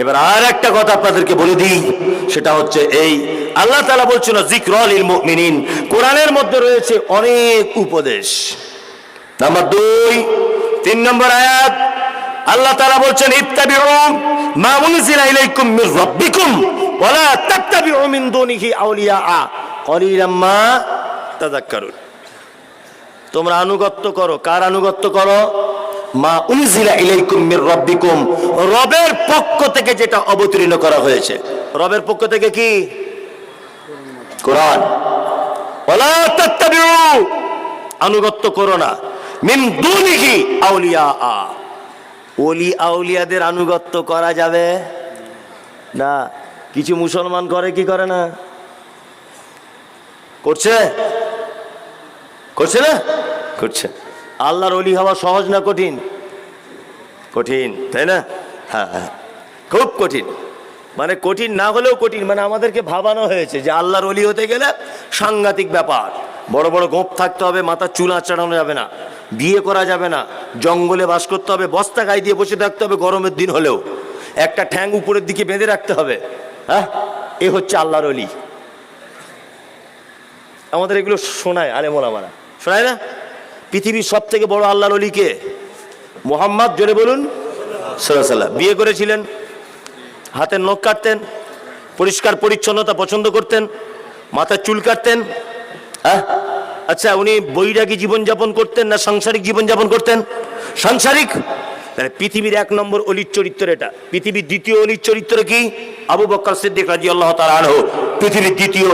এবার আর একটা কথা আপনাদেরকে বলে দিই, সেটা হচ্ছে এই, আল্লাহ তালা বলছিল জিক্রল মিনিন কোরআনের মধ্যে রয়েছে অনেক উপদেশ। নাম্বার দুই, তিন নম্বর আয়াত, আল্লাহ তালা বলছেন, ইত্তাবিউ মা আউলিয়া তোমরা আনুগত্য করো। কার আনুগত্য করো? মা উনজিলা ইলাইকুম মির রাব্বিকুম। রবের পক্ষ থেকে যেটা অবতীর্ণ করা হয়েছে। রবের পক্ষ থেকে কি? কোরআন। ওয়ালা তাত্তাবিউ, আনুগত্য করো না। মিন দুনিহি আউলিয়া ওলি আউলিয়াদের আনুগত্য করা যাবে? না। কিছু মুসলমান করে, কি করে না? করছে? করছে না? করছে। আল্লাহর অলি হওয়া সহজ না কঠিন? কঠিন, তাই না? হ্যাঁ হ্যাঁ। খুব কঠিন। মানে কঠিন না হলেও কঠিন মানে আমাদেরকে ভাবানো হয়েছে যে আল্লাহর অলি হতে গেলে সাংঘাতিক ব্যাপার। বড় বড় গোপ থাকতে হবে মাথার চুল আঁচড়ানো যাবে না, বিয়ে করা যাবে না, জঙ্গলে বাস করতে হবে, বস্তা গায়ে দিয়ে বসে থাকতে হবে গরমের দিন হলেও। একটা ঠ্যাং উপরের দিকে বেঁধে রাখতে হবে হ্যাঁ? এ হচ্ছে আল্লাহর অলি আমাদের এগুলো শোনায় আলে মোলামারা শোনায় না? পৃথিবীর সব থেকে বড় আল্লাহর অলিকে মোহাম্মদ, জোরে বলুন। সাল্লাহ বিয়ে করেছিলেন হাতের নখ কাটতেন, পরিষ্কার পরিচ্ছন্নতা পছন্দ করতেন মাথার চুল কাটতেন। আচ্ছা উনি বৈরাগী জীবনযাপন করতেন না সাংসারিক জীবনযাপন করতেন? সাংসারিক? তাহলে পৃথিবীর এক নম্বর অলির চরিত্র এটা। পৃথিবীর দ্বিতীয় অলির চরিত্র কি? আবু বক্কর সিদ্দিক রাজি আল্লাহ তার আনহ। পৃথিবীর দ্বিতীয়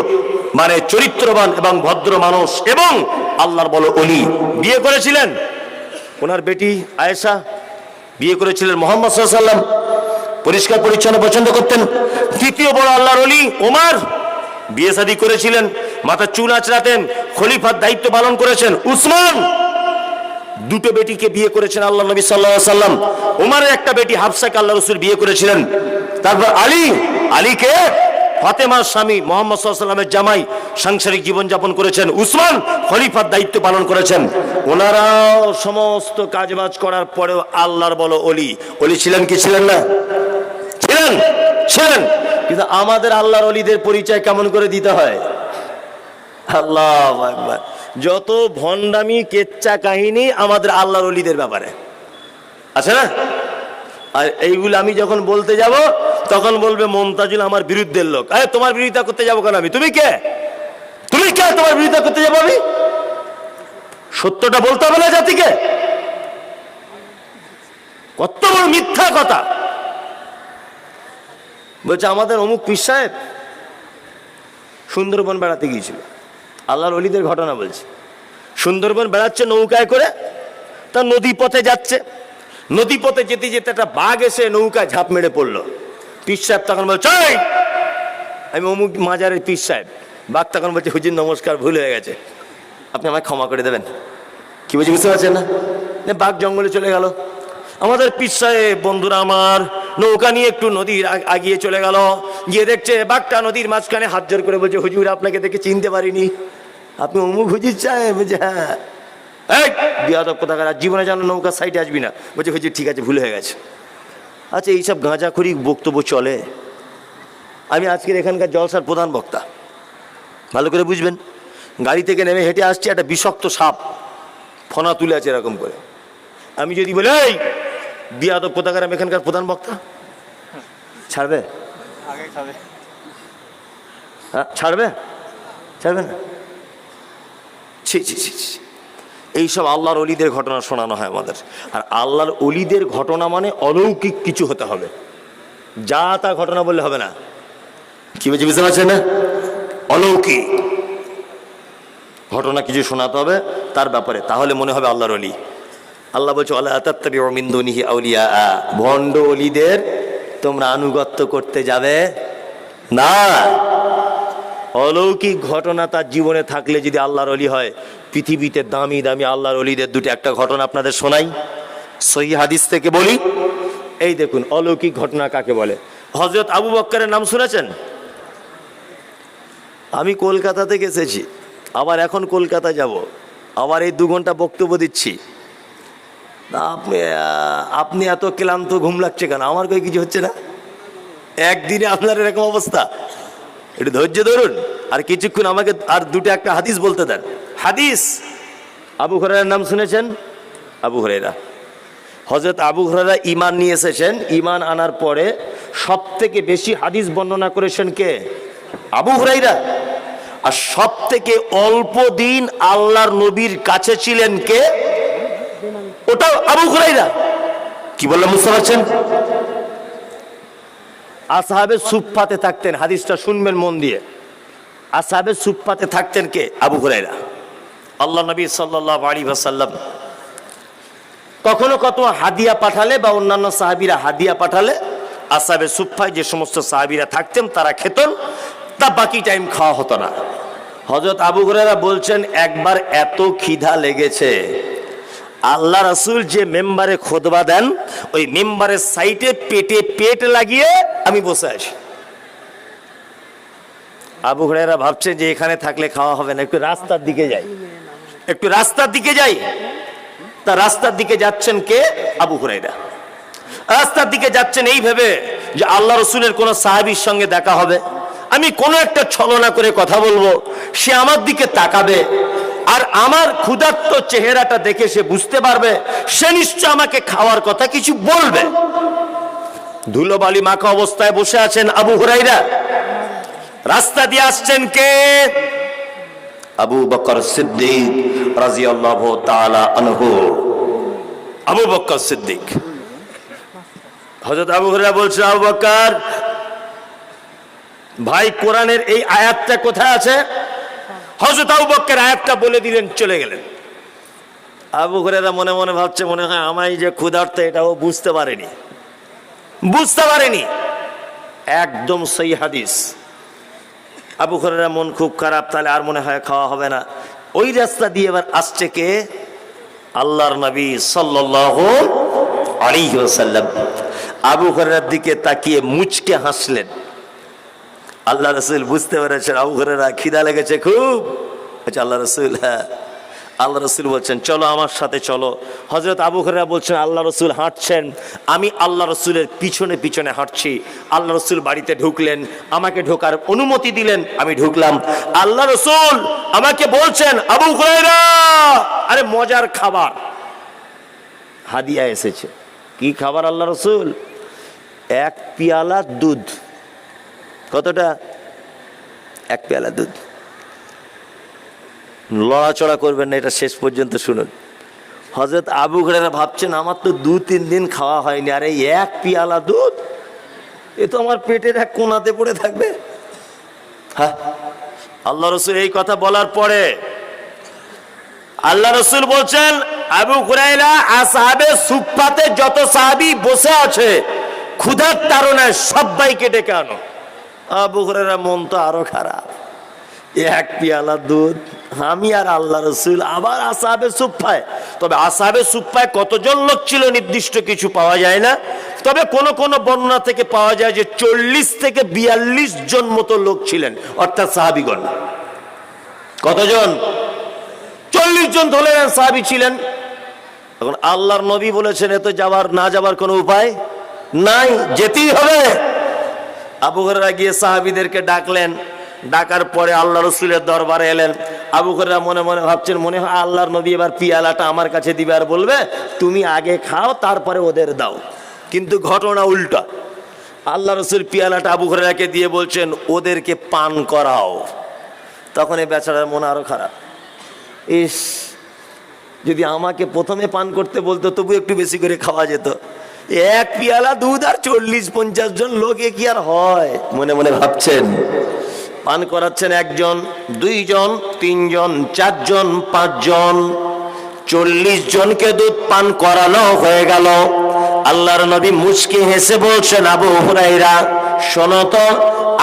মানে চরিত্রবান এবং ভদ্র মানুষ এবং আল্লাহর বলো অলি বিয়ে করেছিলেন? ওনার বেটি আয়েশা বিয়ে করেছিলেন মোহাম্মদ সাল্লাম পরিষ্কার, পরিচ্ছন্ন, পছন্দ করতেন। তৃতীয় বড় আল্লাহর অলি ওমার বিয়ে শাদী করেছিলেন মাথা চুল আঁচড়াতেন, খলিফার দায়িত্ব পালন করেছেন উসমান। দুটো বেটিকে বিয়ে করেছেন আল্লাহ নবী সাল্লাহ সাল্লাম ওমারের একটা বেটি হাফসাকে আল্লাহ রসুল বিয়ে করেছিলেন। তারপর আলী, আলীকে ফাতেমার স্বামী মোহাম্মদ সাল্লামের জামাই সাংসারিক জীবনযাপন করেছেন। উসমান খলিফার দায়িত্ব পালন করেছেন। ওনারাও সমস্ত কাজবাজ করার পরেও আল্লাহর বলো অলি অলি ছিলেন কি ছিলেন না? ছিলেন ছিলেন। কিন্তু আমাদের আল্লাহর অলিদের পরিচয় কেমন করে দিতে হয়? আল্লাহ যত ভণ্ডামি, কেচ্চা কাহিনী আমাদের আল্লাহর অলিদের ব্যাপারে। আছে না? আর এইগুলো আমি যখন বলতে যাব, তখন বলবে, মমতাজুল আমার বিরুদ্ধের লোক। আরে, তোমার বিরোধিতা করতে যাব কেন আমি? তুমি কে? তুমি কে তোমার বিরোধিতা করতে যাব আমি? সত্যটা বলতে হবে না জাতিকে। কত বড় মিথ্যা কথা। বলছে, আমাদের অমুক পীর সাহেব সুন্দরবন বেড়াতে গিয়েছিল। আল্লাহর অলিদের ঘটনা বলছে। সুন্দরবন বেড়াচ্ছে নৌকায় করে, তা নদী পথে যাচ্ছে। নদী পথে যেতে যেতে একটা বাঘ এসে নৌকায় ঝাঁপ মেরে পড়ল। পীর সাহেব তখন বলছে! আমি অমুক মাজারের পীর সাহেব। বাঘ তখন বলছে, হুজুর, নমস্কার, ভুল হয়ে গেছে। আপনি আমায় ক্ষমা করে দেবেন। কি বলছি, বুঝতে পারছেন না? বাঘ জঙ্গলে চলে গেল। আমাদের পীর সাহেব, বন্ধুরা আমার, নৌকা নিয়ে একটু নদীর আগিয়ে চলে গেল। গিয়ে দেখছে, বাঘটা নদীর মাঝখানে হাত জোর করে বলছে, হুজুর, আপনাকে দেখে চিনতে পারিনি। আপনি অমুক হুজুর সাহেব হ্যাঁ এই বিয়াদব কোথাকার? আর জীবনে যেন নৌকার সাইডে আসবি না। বলছে হুজুর ঠিক আছে ভুল হয়ে গেছে। আচ্ছা এইসব গাঁজাখড়ি বক্তব্য চলে। আমি আজকের এখানকার জলসার প্রধান বক্তা। ভালো করে বুঝবেন গাড়ি থেকে নেমে হেঁটে আসছি একটা বিষাক্ত সাপ। ফনা তুলে আছে এরকম করে। আমি যদি বলি এই বিয়াদব কোথাকার? আমি এখানকার প্রধান বক্তা। ছাড়বে? আগে হ্যাঁ ছাড়বে? ছাড়বে না? ছি ছি ছি ছি। এইসব আল্লাহর অলিদের ঘটনা শোনানো হয় আমাদের। আর আল্লাহর অলিদের ঘটনা মানে অলৌকিক কিছু হতে হবে। যা তা ঘটনা বললে হবে না। কি বলছি বুঝতে পারছেন না? অলৌকিক। ঘটনা কিছু শোনাতে হবে, তার ব্যাপারে। তাহলে মনে হবে আল্লাহর অলি। আল্লাহ বলছে আল্লাহ ভণ্ড অলিদের তোমরা আনুগত্য করতে যাবে না। অলৌকিক ঘটনা তার জীবনে থাকলে যদি আল্লাহর অলি হয় পৃথিবীতে দামি দামি আল্লাহর অলিদের দুটো একটা ঘটনা আপনাদের শোনাই। সহি হাদিস থেকে বলি, এই দেখুন, অলৌকিক ঘটনা কাকে বলে? হজরত আবু বক্করের নাম শুনেছেন? আমি কলকাতা থেকে এসেছি আবার এখন কলকাতা যাব, আবার এই দু ঘণ্টা বক্তব্য দিচ্ছি। আপনি আপনি এত ক্লান্ত, ঘুম লাগছে কেন? আমার কই কিছু হচ্ছে না? একদিনে আপনার এরকম অবস্থা। একটু ধৈর্য ধরুন, আর কিছুক্ষণ আমাকে, আর দুটো একটা হাদিস বলতে দেন। হাদিস। আবু হরাইরার নাম শুনেছেন? আবু হরাইরা হজরত আবু হরাইরা ইমান নিয়ে এসেছেন। ইমান আনার পরে সব থেকে বেশি হাদিস বর্ণনা করেছেন কে? আবু হরাইরা আর সব থেকে অল্প দিন আল্লাহর নবীর কাছে ছিলেন কে? ওটাও আবু হরাইরা কি বললাম, বুঝতে পারছেন? আসাহাবে সুফাতে থাকতেন, হাদিসটা শুনবেন মন দিয়ে। আসাহাবে সুফাতে থাকতেন কে? আবু হুরাইরা আল্লাহ নবী সাল্লাহ আলী ভাসাল্লাম কখনো কত হাদিয়া পাঠালে বা অন্যান্য সাহাবিরা হাদিয়া পাঠালে, আসাবে সুফায় যে সমস্ত সাহাবিরা থাকতেন, তারা খেতেন, তা বাকি টাইম খাওয়া হতো না। হজরত আবু হুরাইরা বলছেন, একবার এত খিদা লেগেছে। আল্লাহ রাসূল যে মেম্বারে খোদবা দেন, ওই মেম্বারের সাইটে পেটে পেট লাগিয়ে আমি বসে আছি। আবু হুরায়রা ভাবছে যে এখানে থাকলে খাওয়া হবে না, একটু রাস্তার দিকে যাই। একটু রাস্তার দিকে যাই। তা রাস্তার দিকে যাচ্ছেন কে? আবু হুরাইরা রাস্তার দিকে যাচ্ছেন এই ভেবে যে আল্লাহ রসুলের কোন সাহাবীর সঙ্গে দেখা হবে। আমি কোনো একটা ছলনা করে কথা বলব। সে আমার দিকে তাকাবে। আর আমার ক্ষুধার্ত চেহারাটা দেখে সে বুঝতে পারবে। সে নিশ্চয় আমাকে খাওয়ার কথা কিছু বলবে। ধুলোবালি মাখা অবস্থায় বসে আছেন আবু হুরাইরা রাস্তা দিয়ে আসছেন কে? আবু বকর সিদ্দিক। ভাই কোরআনের এই আয়াতটা কোথায় আছে? হযরত আবু বকর আয়াতটা বলে দিলেন, চলে গেলেন। আবু হুরায়রা মনে মনে ভাবছে, মনে হয় আমায় যে ক্ষুধার্ত, এটাও বুঝতে পারেনি। বুঝতে পারেনি। একদম সেই হাদিস। আবু হরেরা মন খুব খারাপ, তাহলে আর মনে হয় খাওয়া হবে না। ওই রাস্তা দিয়ে এবার আসছে কে? আল্লাহর নবী সাল্লাম আবু হরার দিকে তাকিয়ে মুচকে হাসলেন। আল্লাহ রসুল বুঝতে পেরেছেন আবু হরারা খিদা লেগেছে খুব। বলছে, আল্লাহ রসুল হ্যাঁ আল্লাহ রসুল বলছেন, চলো আমার সাথে চলো। হজরত আবু হরেরা বলছেন, আল্লাহ রসুল হাঁটছেন, আমি আল্লাহ রসুলের পিছনে পিছনে হাঁটছি। আল্লাহ রসুল বাড়িতে ঢুকলেন, আমাকে ঢোকার অনুমতি দিলেন, আমি ঢুকলাম। আল্লাহ রসুল আমাকে বলছেন, আবু হরেরা আরে মজার খাবার। হাদিয়া এসেছে। কি খাবার আল্লাহ রসুল? এক পিয়ালা দুধ। কতটা? এক পেয়ালা দুধ। লড়াচড়া করবেন না, এটা শেষ পর্যন্ত শুনুন। হজরত আবু ঘরেরা ভাবছেন, আমার তো দু তিন দিন খাওয়া হয়নি, আরে এক পিয়ালা দুধ? এ তো আমার পেটের এক কোনাতে পড়ে থাকবে? হ্যাঁ। আল্লাহ রসুল এই কথা বলার পরে আল্লাহ রসুল বলছেন, আবু হুরাইরা আসাহাবে সুপ্পাতে যত সাহাবি বসে আছে, ক্ষুধার তারণায় সবাইকে ডেকে আনো। আবু হুরাইরা মন তো আরও খারাপ। এক পিয়ালা দুধ আমি আর আল্লাহ রসুল আবার আসাবে সুপ্পায়। তবে আসাবে সুপ্পায় কতজন লোক ছিল নির্দিষ্ট কিছু পাওয়া যায় না। তবে কোন কোন বর্ণনা থেকে পাওয়া যায় যে চল্লিশ থেকে বিয়াল্লিশ জন মতো লোক ছিলেন, অর্থাৎ সাহাবিগণ। কতজন? চল্লিশ জন ধরে সাহাবি ছিলেন। এখন আল্লাহর নবী বলেছেন এত যাবার না যাবার কোনো উপায় নাই, যেতেই হবে। আবু হরেরা গিয়ে সাহাবিদেরকে ডাকলেন ডাকার পরে আল্লাহ রসুলের দরবারে এলেন। আবু হরেরা মনে মনে ভাবছেন, মনে হয় আল্লাহর নবী এবার পিয়ালাটা আমার কাছে দিবে আর বলবে, তুমি আগে খাও, তারপরে ওদের দাও। কিন্তু ঘটনা উল্টা। আল্লাহ রসুল পিয়ালাটা আবু হরেরাকে দিয়ে বলছেন, ওদেরকে পান করাও। তখন এই বেচারার মন আরও খারাপ। ইস, যদি আমাকে প্রথমে পান করতে বলতো, তবু একটু বেশি করে খাওয়া যেত। এক পিয়ালা দুধ আর চল্লিশ পঞ্চাশ জন লোকে কি আর হয়? মনে মনে ভাবছেন। পান করাচ্ছেন একজন, দুইজন, তিনজন, চারজন, পাঁচজন। চল্লিশ জনকে দুধ পান করানো হয়ে গেল। আল্লাহর নবী মুচকি হেসে বলছেন, আবু হুরাইরা শোনো তো,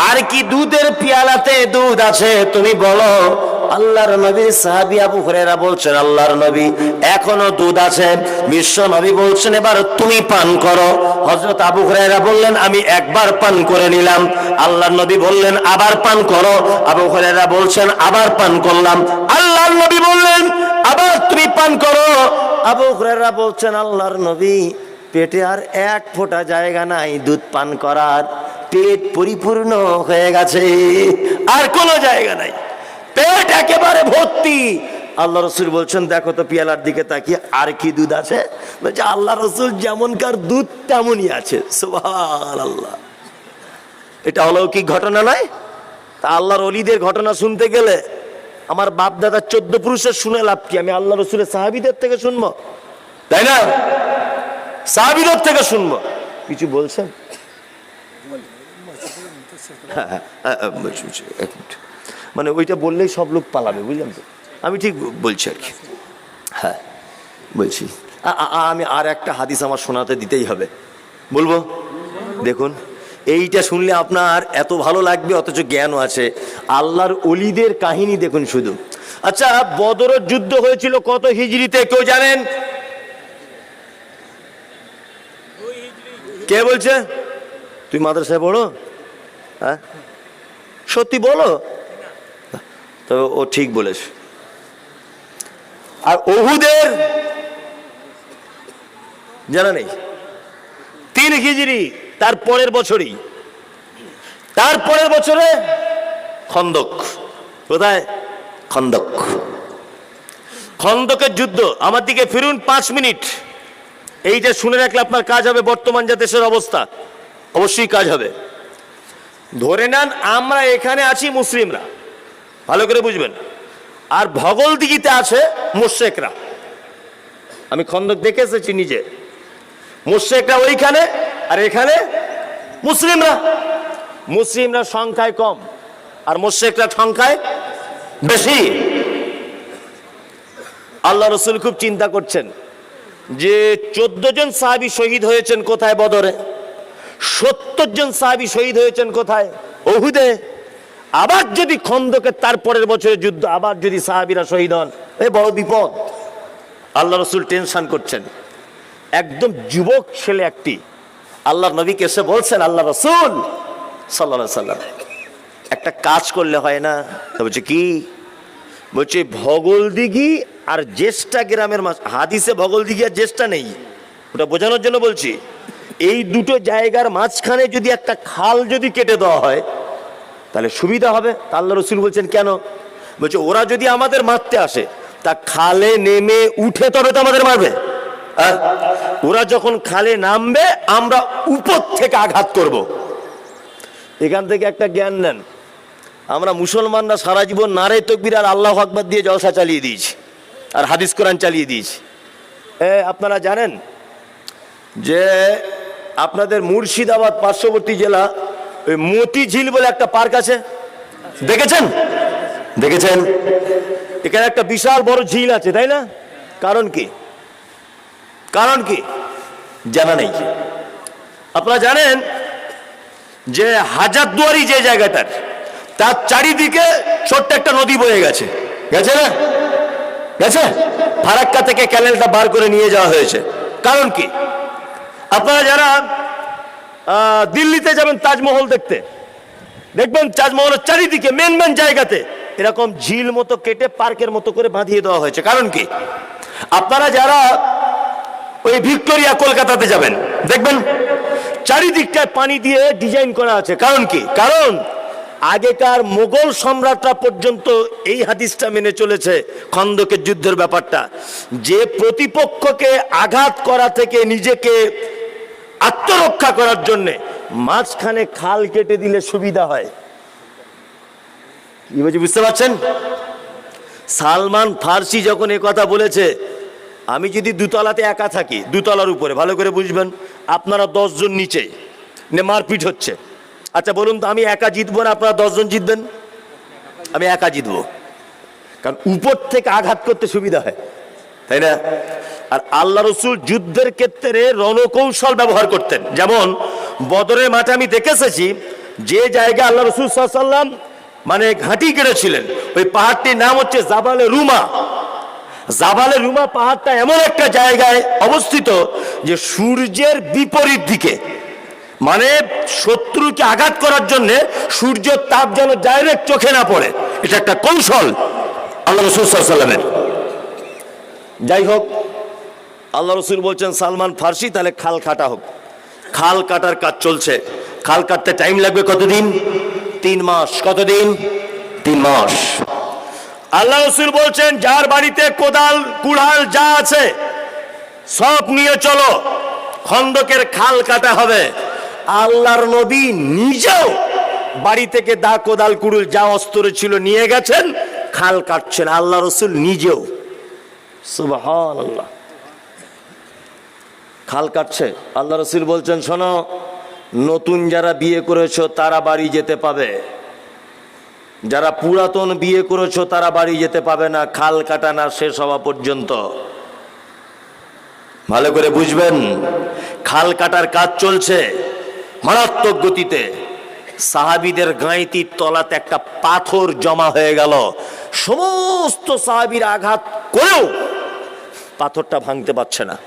আর কি দুধের পিয়ালাতে দুধ আছে তুমি বলো? আল্লাহর নবী, সাহাবি আবু হুরায়রা বলছেন, আল্লাহর নবী, এখনও দুধ আছে। বিশ্ব নবী বলছেন, এবার তুমি পান করো। হযরত আবু হুরায়রা বললেন, আমি একবার পান করে নিলাম। আল্লাহর নবী বললেন, আবার পান করো। আবু হুরায়রা বলছেন, আবার পান করলাম। আল্লাহর নবী বললেন, আবার তুমি পান করো। আবু হুরায়রা বলছেন, আল্লাহর নবী, পেটে আর এক ফোঁটা জায়গা নাই দুধ পান করার। পেট পরিপূর্ণ হয়ে গেছে, আর কোনো জায়গা নাই। পেট একেবারে ভর্তি। আল্লাহ রসুল বলছেন দেখো তো পিয়ালার দিকে তাকিয়ে আর কি দুধ আছে? বলছে আল্লাহ রসুল যেমনকার দুধ তেমনই আছে। আল্লাহ এটা অলৌকিক ঘটনা নয়? তা আল্লাহর অলিদের ঘটনা শুনতে গেলে আমার বাপ দাদা চোদ্দ পুরুষের শুনে লাভ কি? আমি আল্লাহ রসুলের সাহাবিদের থেকে শুনব? তাই না? সাহাবিদের থেকে শুনব। কিছু বলছেন? হ্যাঁ, হ্যাঁ, হ্যাঁ, এক মিনিট। মানে ওইটা বললেই সব লোক পালাবে, বুঝলেন তো? আমি ঠিক বলছি আর কি। হ্যাঁ বলছি। আমি আর একটা হাদিস আমার শোনাতে দিতেই হবে। বলব? দেখুন, এইটা শুনলে আপনার এত ভালো লাগবে, অথচ জ্ঞানও আছে। আল্লাহর অলিদের কাহিনী দেখুন শুধু। আচ্ছা বদরের যুদ্ধ হয়েছিল কত হিজড়িতে, কেউ জানেন? কে বলছে? তুই মাদ্রাসায় পড়ো? হ্যাঁ? সত্যি বলো? তবে ও ঠিক বলেছে। আর ওহুদের জানা নেই। তিন হিজড়ি তার পরের বছরই। তার পরের বছরে খন্দক। কোথায়? খন্দক। খন্দকের যুদ্ধ। আমার দিকে ফিরুন, পাঁচ মিনিট। এইটা শুনে রাখলে আপনার কাজ হবে বর্তমান যা দেশের অবস্থা। অবশ্যই কাজ হবে। ধরে নেন আমরা এখানে আছি মুসলিমরা। ভালো করে বুঝবেন। আর ভগল দিঘিতে আছে মোশেকরা। আমি খন্দক দেখে এসেছি নিজে। মোশেকরা ওইখানে আর এখানে মুসলিমরা। মুসলিমরা সংখ্যায় কম আর মোশেকরা সংখ্যায় বেশি। আল্লাহ রসুল খুব চিন্তা করছেন যে চোদ্দ জন সাহাবি শহীদ হয়েছেন কোথায় বদরে? সত্তর জন সাহাবি শহীদ হয়েছেন কোথায়? ওহুদে। আবার যদি খন্দকের তারপরের বছরের যুদ্ধ, আবার যদি সাহাবিরা শহীদ হন, এ বড় বিপদ। আল্লাহ রসুল টেনশন করছেন। একদম যুবক ছেলে একটি। আল্লাহ নবীকে এসে বলছেন আল্লাহ রসুল সাল্লা সাল্লাম একটা কাজ করলে হয় না? বলছে, কি? বলছে, ভগল দিঘি আর জ্যেষ্ঠা গ্রামের মাছ হাদিসে ভগল দিঘি আর জ্যেষ্ঠা নেই। ওটা বোঝানোর জন্য বলছি, এই দুটো জায়গার মাঝখানে যদি একটা খাল যদি কেটে দেওয়া হয় তাহলে সুবিধা হবে আল্লাহ রসুল বলছেন, কেন বলছে, ওরা যদি আমাদের মারতে আসে, তা খালে নেমে উঠে তবে তো আমাদের মারবে? ওরা যখন খালে নামবে, আমরা উপর থেকে আঘাত করব। এখান থেকে একটা জ্ঞান নেন আমরা মুসলমানরা সারা জীবন নারে তকবির আর আল্লাহ আকবর দিয়ে জলসা চালিয়ে দিয়েছি আর হাদিস কোরআন চালিয়ে দিয়েছি এ, আপনারা জানেন যে আপনাদের মুর্শিদাবাদ পার্শ্ববর্তী জেলা ওই মতি ঝিল বলে একটা পার্ক আছে। দেখেছেন? দেখেছেন? এখানে একটা বিশাল বড় ঝিল আছে, তাই না? কারণ কি? কারণ কি? জানা নেই। আপনারা জানেন যে হাজারদুয়ারি যে জায়গাটার, তার চারিদিকে ছোট্ট একটা নদী বয়ে গেছে। গেছে না? গেছে? ফারাক্কা থেকে ক্যানেলটা বার করে নিয়ে যাওয়া হয়েছে। কারণ কি? আপনারা যারা দিল্লিতে যাবেন তাজমহল দেখতে। দেখবেন তাজমহলের চারিদিকে মেন মেন জায়গাতে এরকম ঝিল মতো কেটে পার্কের মতো করে বাঁধিয়ে দেওয়া হয়েছে। কারণ কি? আপনারা যারা ওই ভিক্টোরিয়া, কলকাতাতে যাবেন, দেখবেন চারিদিকটায় পানি দিয়ে ডিজাইন করা আছে। কারণ কি? কারণ আগেকার মোগল সম্রাটরা পর্যন্ত এই হাদিসটা মেনে চলেছে, খন্দকের যুদ্ধের ব্যাপারটা। যে প্রতিপক্ষকে আঘাত করা থেকে নিজেকে আত্মরক্ষা করার জন্য। মাঝখানে খাল কেটে দিলে সুবিধা হয়। কি বুঝতে পারছেন? সালমান ফার্সি যখন এ কথা বলেছে, আমি যদি দুতলাতে একা থাকি, দুতলার উপরে, ভালো করে বুঝবেন, আপনারা দশজন নিচে নে মারপিট হচ্ছে। আচ্ছা বলুন তো, আমি একা জিতবো না, আপনারা দশজন জিতবেন? আমি একা জিতবো। কারণ উপর থেকে আঘাত করতে সুবিধা হয়। তাই না? আর আল্লাহ রসুল যুদ্ধের ক্ষেত্রে রণকৌশল ব্যবহার করতেন। যেমন, বদরের মাঠে আমি দেখে এসেছি যে জায়গায় আল্লাহ রসুল সাল্লাম মানে ঘাঁটি কেড়েছিলেন ওই পাহাড়টির নাম হচ্ছে জাবালে রুমা। জাবালে রুমা পাহাড়টা এমন একটা জায়গায় অবস্থিত যে সূর্যের বিপরীত দিকে মানে শত্রুকে আঘাত করার জন্য সূর্যের তাপ যেন ডাইরেক্ট চোখে না পড়ে। এটা একটা কৌশল আল্লাহ রসুল সাল্লামের যাই হোক আল্লাহ রসুল বলছেন, সালমান ফার্সি, তাহলে খাল কাটা হোক। খাল কাটার কাজ চলছে। খাল কাটতে টাইম লাগবে কতদিন? তিন মাস। কতদিন? তিন মাস। আল্লাহ রসুল বলছেন, যার বাড়িতে কোদাল, কুড়াল যা আছে, সব নিয়ে চলো। খন্দকের খাল কাটা হবে। আল্লাহর নবী নিজেও বাড়ি থেকে দা, কোদাল, কুড়ুল যা অস্ত্র ছিল নিয়ে গেছেন, খাল কাটছেন। আল্লাহ রসুল নিজেও। সুবহানাল্লাহ। খাল কাটছে। আল্লাহ রসুল বলছেন, শোনো, নতুন যারা বিয়ে করেছ, তারা বাড়ি যেতে পাবে। যারা পুরাতন বিয়ে করেছ, তারা বাড়ি যেতে পাবে না। খাল কাটা না শেষ হওয়া পর্যন্ত। ভালো করে বুঝবেন, খাল কাটার কাজ চলছে মারাত্মক গতিতে। সাহাবিদের গাঁইতির তলাতে একটা পাথর জমা হয়ে গেল। সমস্ত সাহাবির আঘাত করেও পাথরটা ভাঙতে পারছে না।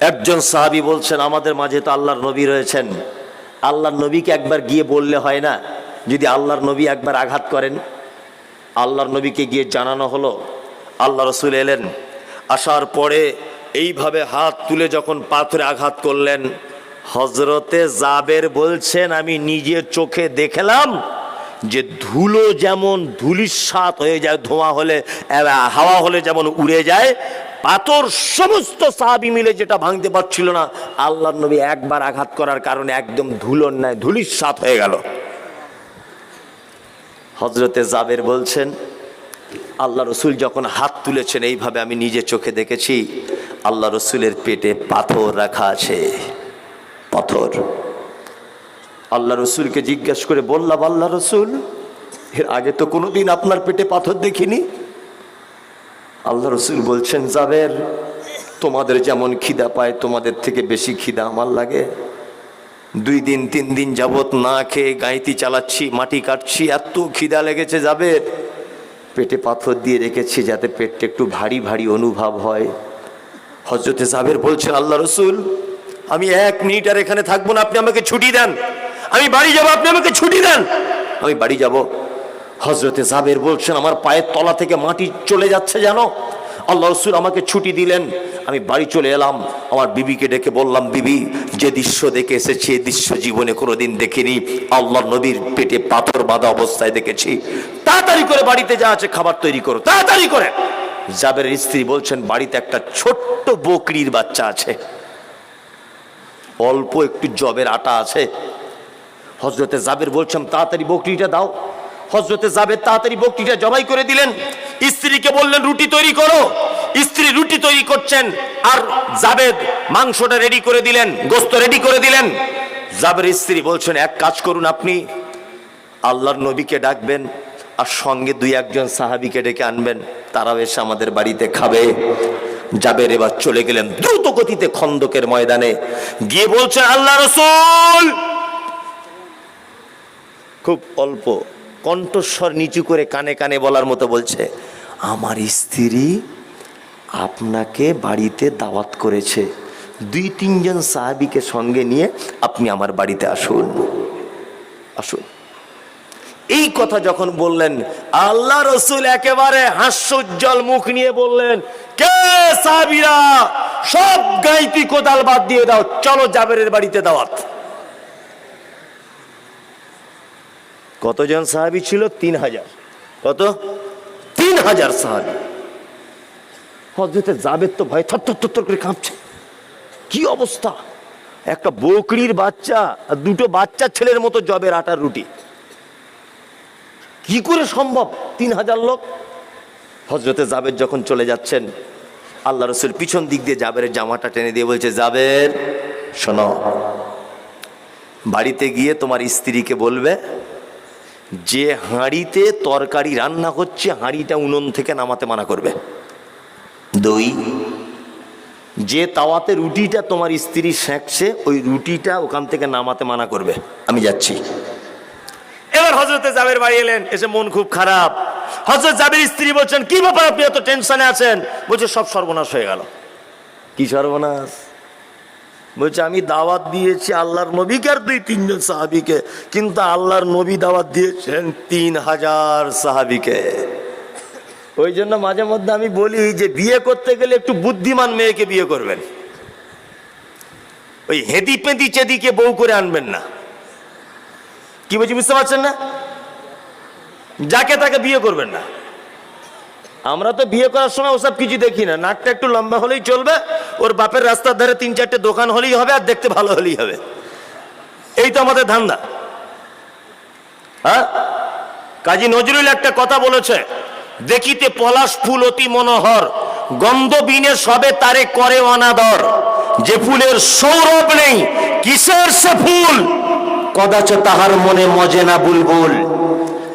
একজন সাহাবি বলছেন, আমাদের মাঝে তো আল্লাহর নবী রয়েছেন। আল্লাহর নবীকে একবার গিয়ে বললে হয় না, যদি আল্লাহর নবী একবার আঘাত করেন। আল্লাহর নবীকে গিয়ে জানানো হলো, আল্লাহ রসুল এলেন। আসার পরে এইভাবে হাত তুলে যখন পাথরে আঘাত করলেন হজরতে জাবের বলছেন, আমি নিজের চোখে দেখলাম যে ধুলো যেমন ধুলির হয়ে যায়, ধোঁয়া হলে হাওয়া হলে যেমন উড়ে যায় পাথর সমস্ত সাহাবি মিলে যেটা ভাঙতে পারছিল না আল্লাহ নবী একবার আঘাত করার কারণে একদম ধুলোর ন্যায় ধুলির সাত হয়ে গেল। হজরতে জাবের বলছেন, আল্লাহ রসুল যখন হাত তুলেছেন, এইভাবে আমি নিজে চোখে দেখেছি, আল্লাহ রসুলের পেটে পাথর রাখা আছে, পাথর। আল্লাহ রসুলকে জিজ্ঞেস করে বললাম, আল্লাহ রসুল, এর আগে তো কোনোদিন আপনার পেটে পাথর দেখিনি? আল্লাহ রসুল বলছেন, জাবের, তোমাদের যেমন খিদা পায়, তোমাদের থেকে বেশি খিদা আমার লাগে। দুই দিন, তিন দিন যাবত না খেয়ে গাঁইতি চালাচ্ছি, মাটি কাটছি, এত খিদা লেগেছে যাবে পেটে পাথর দিয়ে রেখেছি যাতে পেটটা একটু ভারী ভারী অনুভব হয়। হজরতে জাবের বলছেন, আল্লাহ রসুল, আমি এক মিনিট আর এখানে থাকব না, আপনি আমাকে ছুটি দেন। আমি বাড়ি যাব, আপনি আমাকে ছুটি দেন। আমি বাড়ি যাব। হজরতে জাবের বলছেন, আমার পায়ের তলা থেকে মাটি চলে যাচ্ছে জানো? আল্লাহ রসুল আমাকে ছুটি দিলেন। আমি বাড়ি চলে এলাম। আমার বিবিকে ডেকে বললাম, বিবি, যে দৃশ্য দেখে এসেছি, এই দৃশ্য জীবনে কোনোদিন দেখিনি। আল্লাহ নবীর পেটে পাথর বাঁধা অবস্থায় দেখেছি। তাড়াতাড়ি করে বাড়িতে যা আছে, খাবার তৈরি করো, তাড়াতাড়ি করে। জাবের স্ত্রী বলছেন, বাড়িতে একটা ছোট্ট বকরির বাচ্চা আছে। অল্প একটু জবের আটা আছে। হজরতে জাবের বলছেন, তাড়াতাড়ি বকরিটা দাও। হজরতে জাবের তাড়াতাড়ি বকরিটা জবাই করে দিলেন। স্ত্রীকে বললেন, রুটি তৈরি করো। স্ত্রী রুটি তৈরি করছেন আর জাবেদ মাংসটা রেডি করে দিলেন, গোস্ত রেডি করে দিলেন। জাবের স্ত্রী বলছেন, এক কাজ করুন আপনি। আল্লাহর নবীকে ডাকবেন আর সঙ্গে দুই একজন সাহাবিকে ডেকে আনবেন। তারাও এসে আমাদের বাড়িতে খাবে। জাবের এবার চলে গেলেন দ্রুত গতিতে খন্দকের ময়দানে। গিয়ে বলছেন, আল্লাহ রসুল! খুব অল্প কণ্ঠস্বর নিচু করে কানে কানে বলার মতো বলছে, আমার স্ত্রী আপনাকে বাড়িতে দাওয়াত করেছে। দুই, তিনজন সাহাবিকে সঙ্গে নিয়ে আপনি আমার বাড়িতে আসুন। আসুন। এই কথা যখন বললেন, আল্লাহ রসুল একেবারে হাস্যোজ্জ্বল মুখ নিয়ে বললেন, কে সাহাবিরা? সব গাইতি কোদাল বাদ দিয়ে দাও, চলো জাবেরের বাড়িতে দাওয়াত। কতজন সাহাবি ছিল? তিন হাজার কত? তিন হাজার সাহাবি। হজরতে জাবের তো ভয় থর থর করে কাঁপছে। কি অবস্থা? একটা বকরির বাচ্চা আর দুটো বাচ্চা ছেলের মতো জবের আটার রুটি। কি করে সম্ভব? তিন হাজার লোক? হজরতে জাবের যখন চলে যাচ্ছেন, আল্লাহ রসুল পিছন দিক দিয়ে জাবেরের জামাটা টেনে দিয়ে বলছে, জাবের, শোনো, বাড়িতে গিয়ে তোমার স্ত্রীকে বলবে যে হাঁড়িতে তরকারি রান্না হচ্ছে হাঁড়িটা উনুন থেকে নামাতে মানা করবে। দই, যে তাওয়াতে রুটিটা তোমার স্ত্রী সেঁকছে, ওই রুটিটা ওখান থেকে নামাতে মানা করবে। আমি যাচ্ছি। এবার হজরতে জাবের বাড়ি এলেন, এসে মন খুব খারাপ। হজরত জাবের স্ত্রী বলছেন, কি ব্যাপার আপনি এত টেনশনে আছেন? বলছে, সব সর্বনাশ হয়ে গেল। কি সর্বনাশ? বলছে, আমি দাওয়াত দিয়েছি আল্লাহর নবীকে আর দুই তিনজন সাহাবিকে। কিন্তু আল্লাহর নবী দাওয়াত দিয়েছেন তিন হাজার সাহাবিকে। ওই জন্য মাঝে মধ্যে আমি বলি যে বিয়ে করতে গেলে একটু বুদ্ধিমান মেয়েকে বিয়ে করবেন। ওই হেদি পেঁদি চেদিকে বউ করে আনবেন না। কি বলছি, বুঝতে পারছেন না? যাকে তাকে বিয়ে করবেন না। আমরা তো বিয়ে করার সময় ওসব কিছু দেখি না। নাকটা একটু লম্বা হলেই চলবে, ওর বাপের রাস্তার ধারে তিন চারটে দোকান হলেই হবে আর দেখতে ভালো হলেই হবে। এই তো আমাদের ধান্দা। হ্যাঁ? কাজী নজরুল একটা কথা বলেছে, দেখিতে পলাশ ফুল অতি মনোহর, গন্ধ বিনে সবে তারে করে অনাদর। যে ফুলের সৌরভ নেই, কিসের সে ফুল? কদাচ তাহার মনে মজে না বুলবুল।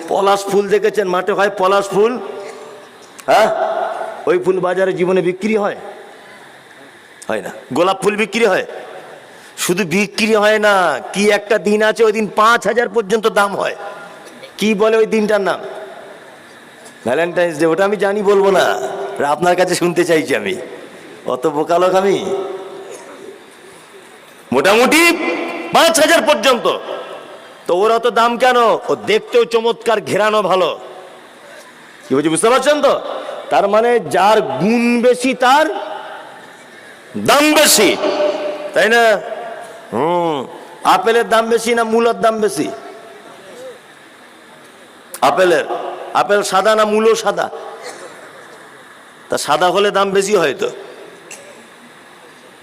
পলাশ ফুল দেখেছেন? মাঠে হয় পলাশ ফুল? হ্যাঁ? ওই ফুল বাজারে জীবনে বিক্রি হয়? হয় না। গোলাপ ফুল বিক্রি হয়? শুধু বিক্রি হয় না, কি একটা দিন আছে ওই দিন পাঁচ হাজার পর্যন্ত দাম হয়। কি বলে ওই দিনটার নাম? ভ্যালেন্টাইন্স ডে ওটা আমি জানি বলব না। আপনার কাছে শুনতে চাইছি আমি। অত বোকালক আমি? মোটামুটি পাঁচ হাজার পর্যন্ত। তো ওর অত দাম কেন? ও দেখতেও চমৎকার, ঘেরানো ভালো। কি বলছি, বুঝতে পারছেন তো? তার মানে যার গুণ বেশি, তার দাম বেশি। তাই না? হুম। আপেলের দাম বেশি না মূলর দাম বেশি? আপেলের। আপেল সাদা না মূলো সাদা? তা সাদা হলে দাম বেশি হয়তো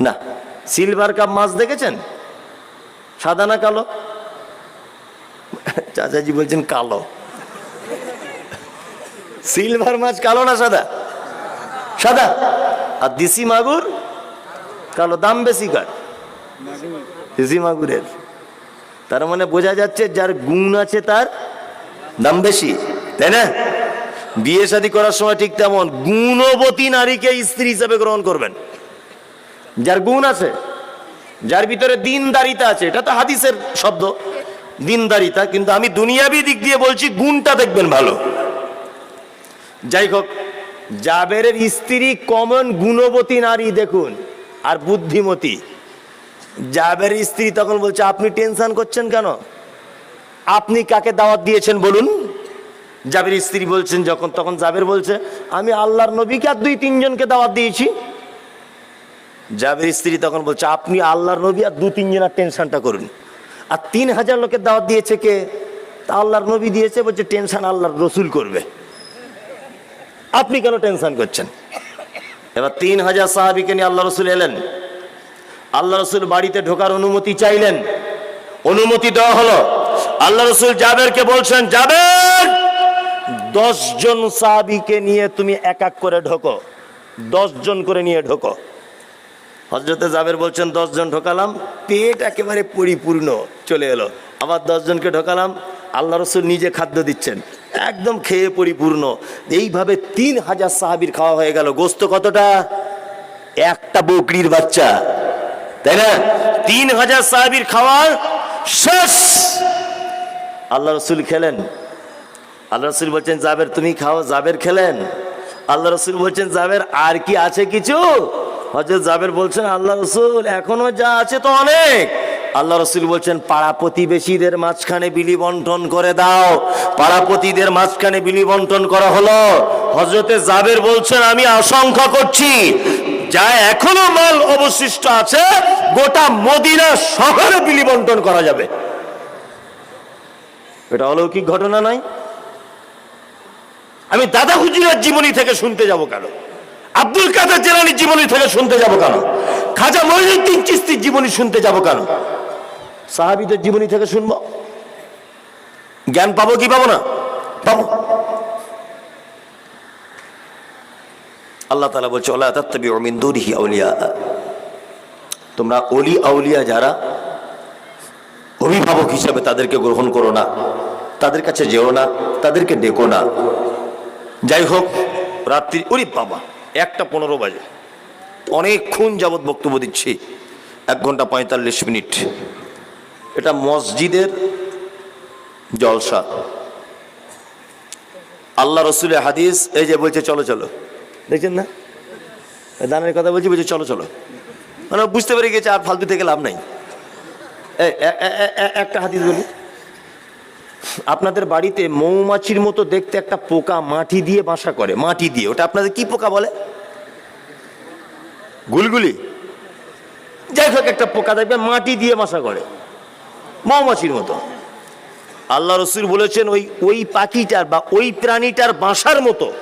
না। সিলভার কাপ মাছ দেখেছেন? সাদা না কালো? চাচাজি বলছেন কালো। সিলভার মাছ কালো না সাদা? সাদা? আর দেশি মাগুর কালো, দাম বেশি কার? দেশি মাগুরের। তার মানে বোঝা যাচ্ছে যার গুণ আছে তার দাম বেশি, তাই না? বিয়ে শাদী করার সময় ঠিক তেমন গুণবতী নারীকে স্ত্রী হিসেবে গ্রহণ করবেন। যার গুণ আছে, যার ভিতরে দিনদারিতা আছে, এটা তো হাদিসের শব্দ। দিনদারিতা, কিন্তু আমি দুনিয়াবি দিক দিয়ে বলছি, গুণটা দেখবেন ভালো। যাই হোক, জাবেরের স্ত্রী কমন গুণবতী নারী দেখুন, আর বুদ্ধিমতী। জাবের স্ত্রী তখন বলছে, আপনি টেনশন করছেন কেন? আপনি কাকে দাওয়াত দিয়েছেন বলুন? জাবের স্ত্রী বলছেন, যখন তখন জাবের বলছে, আমি আল্লাহর নবীকে আর দুই তিনজনকে দাওয়াত দিয়েছি। জাবের স্ত্রী তখন বলছে, আপনি আল্লাহর নবী আর দু তিনজনের টেনশনটা করুন। আর তিন হাজার লোকের দাওয়াত দিয়েছে কে? তা আল্লাহর নবী দিয়েছে, বলছে, টেনশন আল্লাহর রসুল করবে। আপনি কেন টেনশন করছেন? এবার তিন হাজার সাহাবিকে নিয়ে আল্লাহ রসুল এলেন। আল্লাহ রসুল বাড়িতে ঢোকার অনুমতি চাইলেন। অনুমতি দেওয়া হলো। আল্লাহ রসুল জাবেরকে বলছেন, জাবের জন সাহাবিকে নিয়ে তুমি এক এক করে ঢোকো। জন করে নিয়ে ঢোকো। হজরতে জাবের বলছেন জন ঢোকালাম। পেট একেবারে পরিপূর্ণ চলে এলো। আবার জনকে ঢোকালাম। আল্লাহ রসুল নিজে খাদ্য দিচ্ছেন। একদম খেয়ে পরিপূর্ণ। এইভাবে তিন হাজার সাহাবির খাওয়া হয়ে গেল। গোস্ত কতটা? একটা বকরির বাচ্চা। তাই না? তিন হাজার সাহাবির খাওয়া শেষ। আল্লাহ রসুল খেলেন। আল্লাহ রসুল বলছেন, জাবের তুমি খাও, জাবের খেলেন। আল্লাহ রসুল বলছেন, জাবের আর কি আছে কিছু? হজরত জাবের বলছেন, আল্লাহ রসুল, এখনও যা আছে তো অনেক। আল্লাহ রসুল বলছেন, পাড়া প্রতিবেশীদের মাঝখানে বিলি বন্টন করে দাও। পাড়া প্রতিদের মাঝখানে বিলি বন্টন করা হলো। হজরতে জাবের বলছেন, আমি আশঙ্কা করছি। যা এখনও মাল অবশিষ্ট আছে, গোটা মদিনা শহরে বিলি বন্টন করা যাবে। এটা অলৌকিক ঘটনা নয়। আমি দাদা হুজুরের জীবনী থেকে শুনতে যাব কেন? আব্দুল কাদের জেলানির জীবনী থেকে শুনতে যাব কেন? খাজা মহিউদ্দিন চিস্তির জীবনী শুনতে যাব কেন? সাহাবিদের জীবনী থেকে শুনব? জ্ঞান পাবো কি পাবো না? পাবো। আল্লাহ তালা বলছে, ওলা তাত্তাবি আউলিয়া। তোমরা অলি আউলিয়া যারা, অভিভাবক হিসাবে তাদেরকে গ্রহণ করো না, তাদের কাছে যেও না, তাদেরকে ডেকো না। যাই হোক রাত্রি ওরে বাবা, একটা পনেরো বাজে। অনেকক্ষণ যাবৎ বক্তব্য দিচ্ছি। এক ঘণ্টা পঁয়তাল্লিশ মিনিট। এটা মসজিদের জলসা। আল্লাহ রসুলের হাদিস, এই যে বলছে, চলো চলো। দেখছেন না? দানের কথা বলছি, বলছে, চলো চলো। মানে বুঝতে পেরে গেছে, আর ফালতু থেকে লাভ নাই। একটা হাদিস বলি। আপনাদের বাড়িতে মৌমাছির মতো দেখতে একটা পোকা মাটি দিয়ে বাসা করে, মাটি দিয়ে। ওটা আপনাদের কি পোকা বলে? গুলগুলি। যাই হোক, একটা পোকা দেখবে মাটি দিয়ে বাসা করে। মৌমাছির মতো। আল্লাহ রসুল বলেছেন, ওই ওই পাখিটার বা ওই প্রাণীটার বাসার মতো।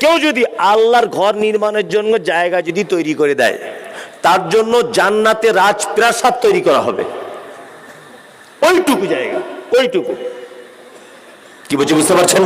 কেউ যদি আল্লাহর ঘর নির্মাণের জন্য জায়গা যদি তৈরি করে দেয়, তার জন্য জান্নাতে রাজপ্রাসাদ তৈরি করা হবে। ওইটুকু জায়গা, ওইটুকু। কি বলছি, বুঝতে পারছেন?